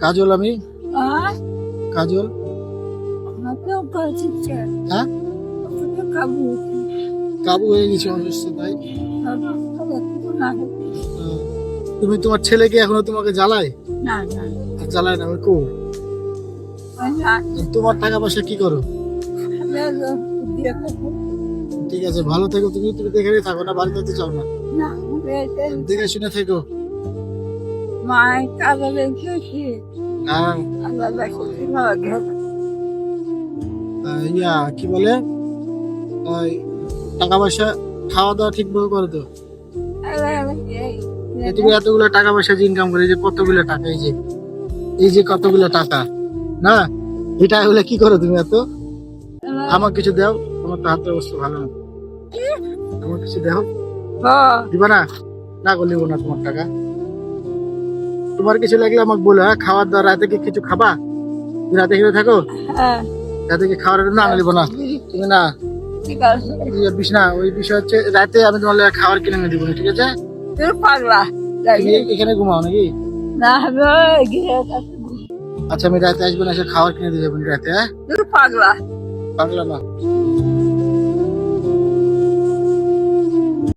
কাজল আমি? কাজল? হ্যাঁ? কাবু হয়ে গেছে অসুস্থ তাই? তুমি তোমার ছেলেকে এখনও তোমাকে জ্বালায়? না জ্বালায় না কো তোমার টাকা পয়সা কি করো? ঠিক আছে ভালো থেকো তুমি তুমি দেখে থাকো না বাড়িতে চাও না। না দেখে শুনে থেকো। হ্যাঁ আল্লাহ দেখি আহ, ইয়া কি বলে? ওই টাকা পয়সা খাওয়া দাওয়া ঠিকভাবে করো তো। এই তুমি এতগুলো টাকা পয়সা ইনকাম করে যে কতগুলো টাকা এই যে এই যে কতগুলো টাকা না? এই টাকাগুলো কি করো তুমি এত? আমার কিছু দাও তোমার তো হাতের অবস্থা ভালো না। আমার কিছু দাও। দিবা না? না করলে দিব না তোমার টাকা। তোমার কিছু লাগলে আমাকে বলো হ্যাঁ? খাওয়ার দাওয়া রাতে কি কিছু খাবা? তুমি রাতে খেয়ে থাকো? হ্যাঁ। রাতে কি খাওয়ার না দিব না? তুমি না। ঠিক আছে। ইয়ে বিষ না ওই বিষয় হচ্ছে রাতে আমি তোমার লাগি খাবার কিনে এনে দিব না, ঠিক আছে? তুই পাগলা। এখানে ঘুমাও নাকি? না আচ্ছা আমি রাতে আসব না এসে খাবার কিনে দিয়ে যাবেন রাতে হ্যাঁ? তুই পাগলা। পাগলা না।